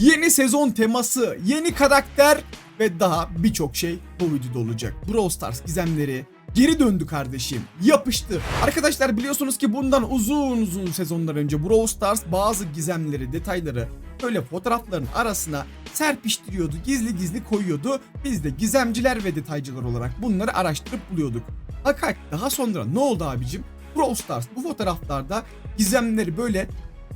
yeni sezon teması, yeni karakter ve daha birçok şey bu videoda olacak. Brawl Stars gizemleri geri döndü kardeşim. Yapıştı. Arkadaşlar biliyorsunuz ki bundan uzun uzun sezonlar önce Brawl Stars bazı gizemleri, detayları böyle fotoğrafların arasına serpiştiriyordu, gizli gizli koyuyordu. Biz de gizemciler ve detaycılar olarak bunları araştırıp buluyorduk. Fakat daha sonra ne oldu abicim? Brawl Stars bu fotoğraflarda gizemleri böyle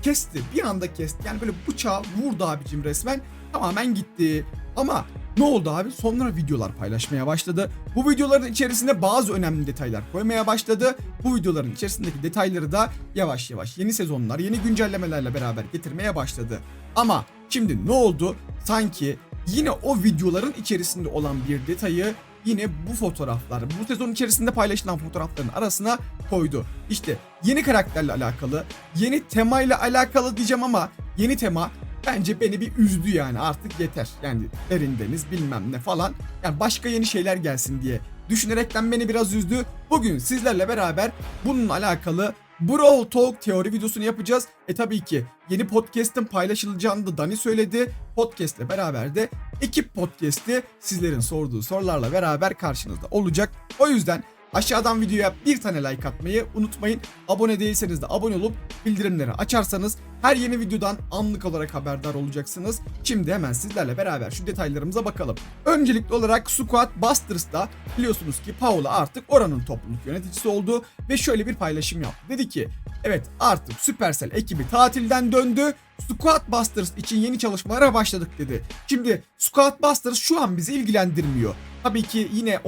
kesti. Bir anda kesti. Yani böyle bıçağı vurdu abicim resmen. Tamamen gitti. Ama ne oldu abi? Sonra videolar paylaşmaya başladı. Bu videoların içerisinde bazı önemli detaylar koymaya başladı. Bu videoların içerisindeki detayları da yavaş yavaş yeni sezonlar, yeni güncellemelerle beraber getirmeye başladı. Ama şimdi ne oldu? Sanki yine o videoların içerisinde olan bir detayı yine bu fotoğraflar, bu sezon içerisinde paylaşılan fotoğrafların arasına koydu. İşte yeni karakterle alakalı, yeni temayla alakalı diyeceğim ama yeni tema bence beni bir üzdü yani artık yeter. Yani derin deniz bilmem ne falan. Yani başka yeni şeyler gelsin diye düşünerekten beni biraz üzdü. Bugün sizlerle beraber bununla alakalı Brawl Talk teori videosunu yapacağız. E tabii ki yeni podcast'ın paylaşılacağını da Dani söyledi. Podcast'le beraber de ekip podcast'i sizlerin sorduğu sorularla beraber karşınızda olacak. O yüzden aşağıdan videoya bir tane like atmayı unutmayın. Abone değilseniz de abone olup bildirimleri açarsanız her yeni videodan anlık olarak haberdar olacaksınız. Şimdi hemen sizlerle beraber şu detaylarımıza bakalım. Öncelikli olarak Squad Busters'da biliyorsunuz ki Paula artık oranın topluluk yöneticisi oldu ve şöyle bir paylaşım yaptı. Dedi ki evet artık Supercell ekibi tatilden döndü. Squad Busters için yeni çalışmalara başladık dedi. Şimdi Squad Busters şu an bizi ilgilendirmiyor. Tabii ki yine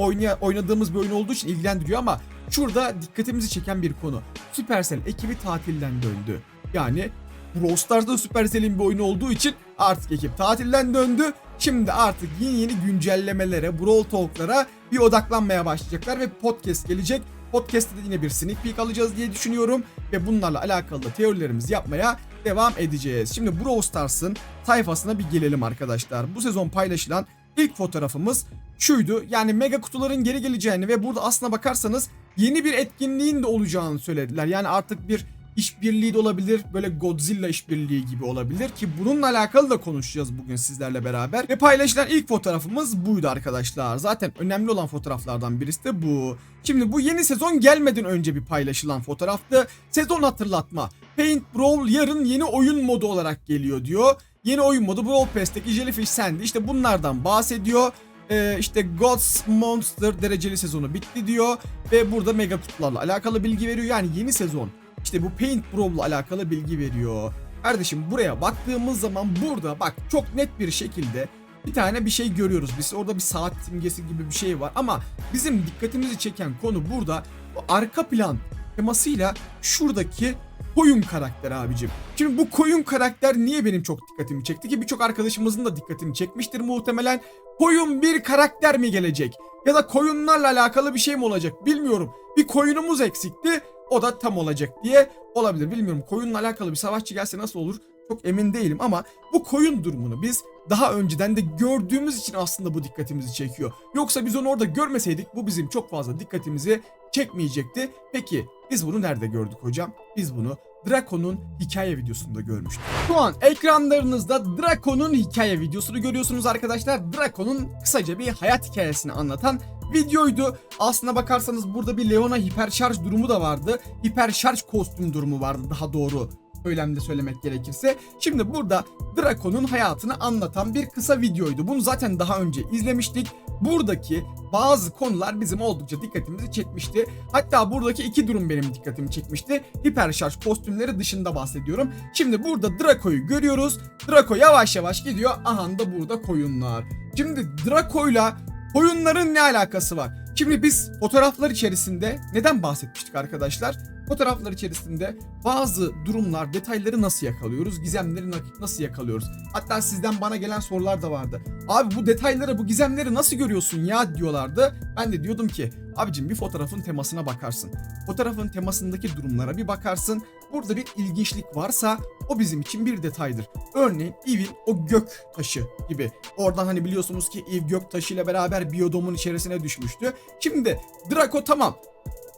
oynadığımız bir oyun olduğu için ilgilendiriyor ama şurada dikkatimizi çeken bir konu. Supercell ekibi tatilden döndü. Yani Brawl Stars'da Supercell'in bir oyunu olduğu için artık ekip tatilden döndü. Şimdi artık yeni yeni güncellemelere, Brawl Talk'lara bir odaklanmaya başlayacaklar ve podcast gelecek. Podcast'te de yine bir sneak peek alacağız diye düşünüyorum ve bunlarla alakalı da teorilerimizi yapmaya devam edeceğiz. Şimdi Brawl Stars'ın sayfasına bir gelelim arkadaşlar. Bu sezon paylaşılan ilk fotoğrafımız şuydu. Yani mega kutuların geri geleceğini ve burada aslına bakarsanız yeni bir etkinliğin de olacağını söylediler. Yani artık bir işbirliği de olabilir. Böyle Godzilla işbirliği gibi olabilir ki bununla alakalı da konuşacağız bugün sizlerle beraber. Ve paylaşılan ilk fotoğrafımız buydu arkadaşlar. Zaten önemli olan fotoğraflardan birisi de bu. Şimdi bu yeni sezon gelmeden önce bir paylaşılan fotoğraftı. Sezon hatırlatma. Paint Brawl yarın yeni oyun modu olarak geliyor diyor. Yeni oyun modu Brawl Pass'teki Jellyfish Sandy işte bunlardan bahsediyor. Ee, işte Gods Monster dereceli sezonu bitti diyor. Ve burada mega kutularla alakalı bilgi veriyor. Yani yeni sezon işte bu Paint Brawl'la alakalı bilgi veriyor. Kardeşim buraya baktığımız zaman burada bak çok net bir şekilde bir tane bir şey görüyoruz. Biz orada bir saat simgesi gibi bir şey var ama bizim dikkatimizi çeken konu burada bu arka plan temasıyla şuradaki koyun karakter abicim. Şimdi bu koyun karakter niye benim çok dikkatimi çekti ki birçok arkadaşımızın da dikkatini çekmiştir muhtemelen. Koyun bir karakter mi gelecek? Ya da koyunlarla alakalı bir şey mi olacak bilmiyorum. Bir koyunumuz eksikti o da tam olacak diye olabilir. Bilmiyorum koyunla alakalı bir savaşçı gelse nasıl olur çok emin değilim ama bu koyun durumunu biz daha önceden de gördüğümüz için aslında bu dikkatimizi çekiyor. Yoksa biz onu orada görmeseydik bu bizim çok fazla dikkatimizi çekmeyecekti. Peki biz bunu nerede gördük hocam? Biz bunu Draco'nun hikaye videosunda görmüştük. Şu an ekranlarınızda Draco'nun hikaye videosunu görüyorsunuz arkadaşlar. Draco'nun kısaca bir hayat hikayesini anlatan videoydu. Aslına bakarsanız burada bir Leona hiperşarj durumu da vardı. Hiperşarj kostüm durumu vardı daha doğru söylemde söylemek gerekirse. Şimdi burada Draco'nun hayatını anlatan bir kısa videoydu. Bunu zaten daha önce izlemiştik. Buradaki bazı konular bizim oldukça dikkatimizi çekmişti. Hatta buradaki iki durum benim dikkatimi çekmişti. Hiperşarj kostümleri dışında bahsediyorum. Şimdi burada Draco'yu görüyoruz. Draco yavaş yavaş gidiyor. Aha da burada koyunlar. Şimdi Draco'yla koyunların ne alakası var? Şimdi biz fotoğraflar içerisinde neden bahsetmiştik arkadaşlar? Fotoğraflar içerisinde bazı durumlar, detayları nasıl yakalıyoruz? Gizemleri na- nasıl yakalıyoruz? Hatta sizden bana gelen sorular da vardı. Abi bu detayları, bu gizemleri nasıl görüyorsun ya diyorlardı. Ben de diyordum ki abicim bir fotoğrafın temasına bakarsın. Fotoğrafın temasındaki durumlara bir bakarsın. Burada bir ilginçlik varsa o bizim için bir detaydır. Örneğin Eve'in o gök taşı gibi. Oradan hani biliyorsunuz ki Eve gök taşı ile beraber biyodomun içerisine düşmüştü. Şimdi Draco tamam.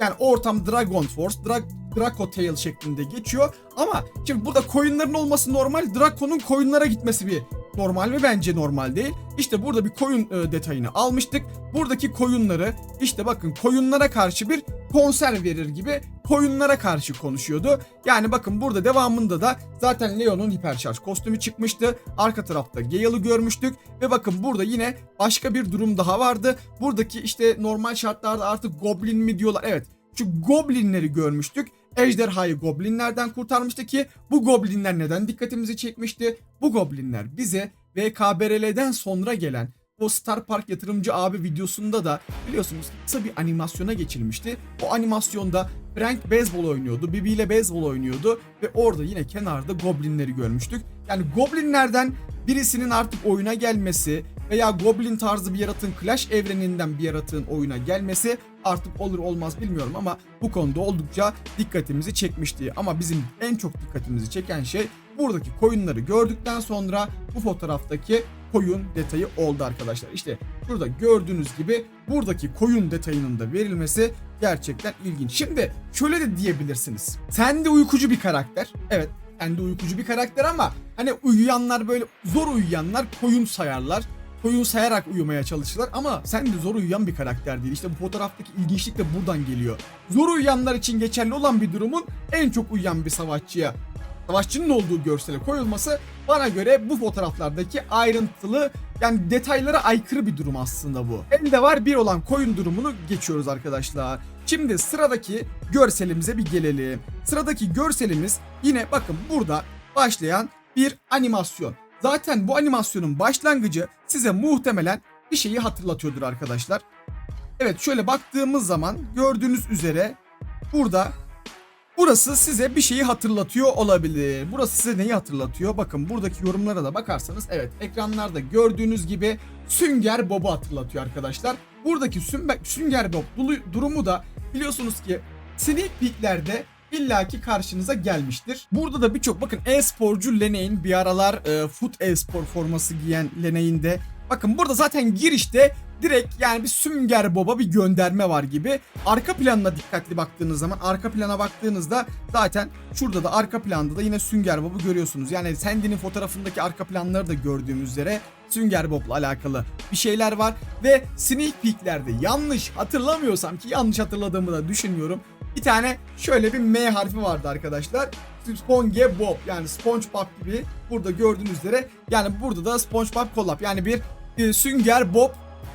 Yani ortam Dragon Force, Dra Draco Tail şeklinde geçiyor. Ama şimdi burada koyunların olması normal. Draco'nun koyunlara gitmesi bir normal mi? Bence normal değil. İşte burada bir koyun e, detayını almıştık. Buradaki koyunları işte bakın koyunlara karşı bir konser verir gibi koyunlara karşı konuşuyordu. Yani bakın burada devamında da zaten Leon'un hiperşarj kostümü çıkmıştı. Arka tarafta Gale'ı görmüştük ve bakın burada yine başka bir durum daha vardı. Buradaki işte normal şartlarda artık goblin mi diyorlar. Evet şu goblinleri görmüştük. Ejderhayı goblinlerden kurtarmıştı ki bu goblinler neden dikkatimizi çekmişti? Bu goblinler bize VKBRL'den sonra gelen o Star Park yatırımcı abi videosunda da biliyorsunuz kısa bir animasyona geçilmişti. O animasyonda Frank beyzbol oynuyordu, Bibi ile beyzbol oynuyordu ve orada yine kenarda goblinleri görmüştük. Yani goblinlerden birisinin artık oyuna gelmesi veya goblin tarzı bir yaratığın Clash evreninden bir yaratığın oyuna gelmesi artık olur olmaz bilmiyorum ama bu konuda oldukça dikkatimizi çekmişti. Ama bizim en çok dikkatimizi çeken şey buradaki koyunları gördükten sonra bu fotoğraftaki koyun detayı oldu arkadaşlar. İşte burada gördüğünüz gibi buradaki koyun detayının da verilmesi gerçekten ilginç. Şimdi şöyle de diyebilirsiniz. Sen de uykucu bir karakter. Evet sen de uykucu bir karakter ama hani uyuyanlar böyle zor uyuyanlar koyun sayarlar. Koyun sayarak uyumaya çalışırlar ama sen de zor uyuyan bir karakter değil. İşte bu fotoğraftaki ilginçlik de buradan geliyor. Zor uyuyanlar için geçerli olan bir durumun en çok uyuyan bir savaşçıya savaşçının olduğu görsele koyulması bana göre bu fotoğraflardaki ayrıntılı yani detaylara aykırı bir durum aslında bu. Elde var bir olan koyun durumunu geçiyoruz arkadaşlar. Şimdi sıradaki görselimize bir gelelim. Sıradaki görselimiz yine bakın burada başlayan bir animasyon. Zaten bu animasyonun başlangıcı size muhtemelen bir şeyi hatırlatıyordur arkadaşlar. Evet şöyle baktığımız zaman gördüğünüz üzere burada Burası size bir şeyi hatırlatıyor olabilir. Burası size neyi hatırlatıyor? Bakın buradaki yorumlara da bakarsanız evet ekranlarda gördüğünüz gibi Sünger Bob'u hatırlatıyor arkadaşlar. Buradaki Sünger Bob durumu da biliyorsunuz ki sneak peeklerde illaki karşınıza gelmiştir. Burada da birçok bakın e-sporcu Lene'in bir aralar e, foot e-spor forması giyen Lene'in de bakın burada zaten girişte direkt yani bir Sünger Bob'a bir gönderme var gibi. Arka planına dikkatli baktığınız zaman arka plana baktığınızda zaten şurada da arka planda da yine Sünger Bob'u görüyorsunuz. Yani Sandy'nin fotoğrafındaki arka planları da gördüğümüz üzere Sünger Bob'la alakalı bir şeyler var ve sneak peek'lerde yanlış hatırlamıyorsam ki yanlış hatırladığımı da düşünmüyorum. Bir tane şöyle bir M harfi vardı arkadaşlar. Sponge Bob yani SpongeBob gibi burada gördüğünüz üzere yani burada da SpongeBob collab yani bir e, Sünger Bob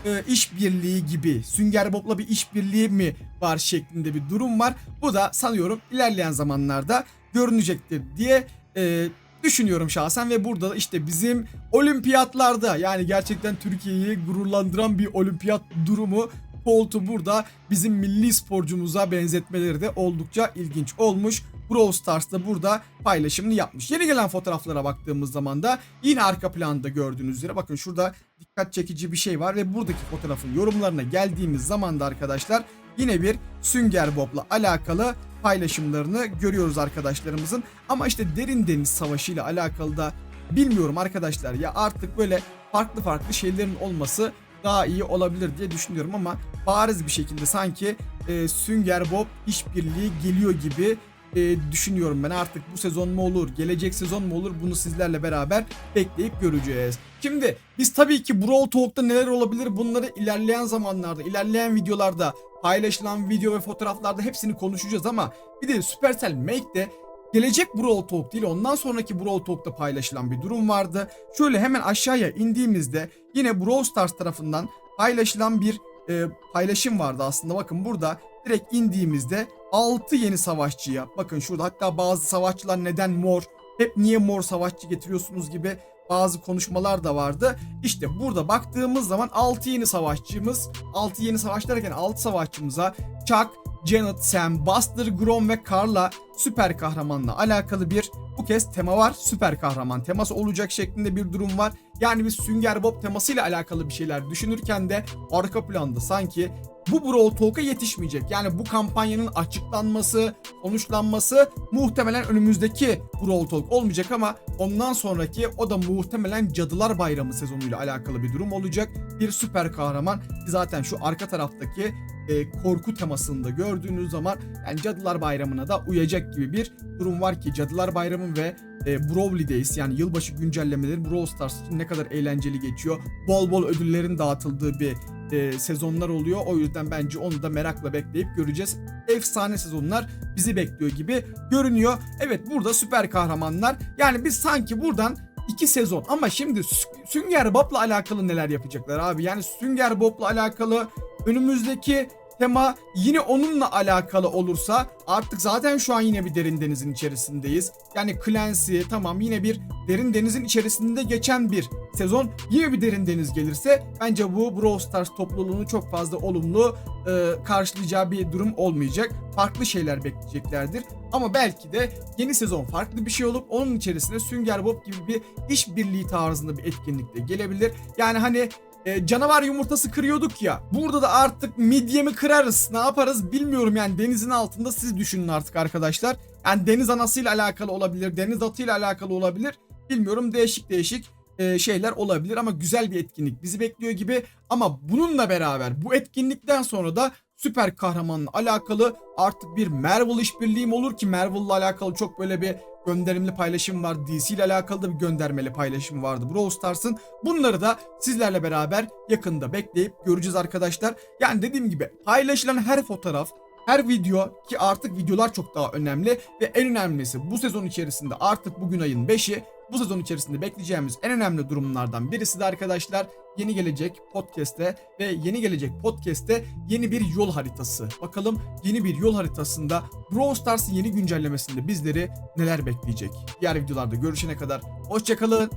e, işbirliği gibi Sünger Bob'la bir işbirliği mi var şeklinde bir durum var. Bu da sanıyorum ilerleyen zamanlarda görünecektir diye e, düşünüyorum şahsen ve burada da işte bizim olimpiyatlarda yani gerçekten Türkiye'yi gururlandıran bir olimpiyat durumu Colt'u burada bizim milli sporcumuza benzetmeleri de oldukça ilginç olmuş. Brawl Stars da burada paylaşımını yapmış. Yeni gelen fotoğraflara baktığımız zaman da yine arka planda gördüğünüz üzere bakın şurada dikkat çekici bir şey var ve buradaki fotoğrafın yorumlarına geldiğimiz zaman da arkadaşlar yine bir Sünger Bob'la alakalı paylaşımlarını görüyoruz arkadaşlarımızın. Ama işte derin deniz savaşı ile alakalı da bilmiyorum arkadaşlar ya artık böyle farklı farklı şeylerin olması daha iyi olabilir diye düşünüyorum ama bariz bir şekilde sanki e, Sünger Bob işbirliği geliyor gibi e, düşünüyorum ben artık bu sezon mu olur gelecek sezon mu olur bunu sizlerle beraber bekleyip göreceğiz. Şimdi biz tabii ki Brawl Talk'ta neler olabilir bunları ilerleyen zamanlarda ilerleyen videolarda paylaşılan video ve fotoğraflarda hepsini konuşacağız ama bir de Supercell Make'de gelecek Brawl Talk değil ondan sonraki Brawl Talk'ta paylaşılan bir durum vardı. Şöyle hemen aşağıya indiğimizde yine Brawl Stars tarafından paylaşılan bir e, paylaşım vardı aslında. Bakın burada direkt indiğimizde 6 yeni savaşçıya bakın şurada hatta bazı savaşçılar neden mor hep niye mor savaşçı getiriyorsunuz gibi bazı konuşmalar da vardı. İşte burada baktığımız zaman 6 yeni savaşçımız 6 yeni savaş derken 6 savaşçımıza Chuck, Janet, Sam, Buster, Grom ve Carla süper kahramanla alakalı bir bu kez tema var. Süper kahraman teması olacak şeklinde bir durum var. Yani biz Sünger Bob temasıyla alakalı bir şeyler düşünürken de arka planda sanki bu Brawl Talk'a yetişmeyecek. Yani bu kampanyanın açıklanması, sonuçlanması muhtemelen önümüzdeki Brawl Talk olmayacak ama ondan sonraki o da muhtemelen Cadılar Bayramı sezonuyla alakalı bir durum olacak. Bir süper kahraman zaten şu arka taraftaki e, korku temasında gördüğünüz zaman yani Cadılar Bayramı'na da uyacak gibi bir durum var ki Cadılar Bayramı ve e, Brawley Days yani yılbaşı güncellemeleri Brawl Stars ne kadar eğlenceli geçiyor. Bol bol ödüllerin dağıtıldığı bir e, sezonlar oluyor. O yüzden bence onu da merakla bekleyip göreceğiz. Efsane sezonlar bizi bekliyor gibi görünüyor. Evet burada süper kahramanlar. Yani biz sanki buradan iki sezon ama şimdi Sü- Sünger Bob'la alakalı neler yapacaklar abi? Yani Sünger Bob'la alakalı önümüzdeki tema yine onunla alakalı olursa artık zaten şu an yine bir derin denizin içerisindeyiz. Yani Clancy tamam yine bir derin denizin içerisinde geçen bir sezon yine bir derin deniz gelirse bence bu Brawl Stars topluluğunu çok fazla olumlu e, karşılayacağı bir durum olmayacak. Farklı şeyler bekleyeceklerdir. Ama belki de yeni sezon farklı bir şey olup onun içerisine Sünger Bob gibi bir işbirliği tarzında bir etkinlik de gelebilir. Yani hani e, canavar yumurtası kırıyorduk ya. Burada da artık midye mi kırarız ne yaparız bilmiyorum yani denizin altında siz düşünün artık arkadaşlar. Yani deniz anasıyla alakalı olabilir, deniz atıyla alakalı olabilir. Bilmiyorum değişik değişik e, şeyler olabilir ama güzel bir etkinlik bizi bekliyor gibi. Ama bununla beraber bu etkinlikten sonra da süper kahramanla alakalı artık bir Marvel işbirliğim olur ki Marvel'la alakalı çok böyle bir gönderimli paylaşım var. DC ile alakalı da bir göndermeli paylaşım vardı Brawl Stars'ın. Bunları da sizlerle beraber yakında bekleyip göreceğiz arkadaşlar. Yani dediğim gibi paylaşılan her fotoğraf, her video ki artık videolar çok daha önemli ve en önemlisi bu sezon içerisinde artık bugün ayın 5'i bu sezon içerisinde bekleyeceğimiz en önemli durumlardan birisi de arkadaşlar yeni gelecek podcast'te ve yeni gelecek podcast'te yeni bir yol haritası. Bakalım yeni bir yol haritasında Brawl Stars'ın yeni güncellemesinde bizleri neler bekleyecek. Diğer videolarda görüşene kadar hoşçakalın.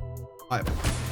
Bay bay.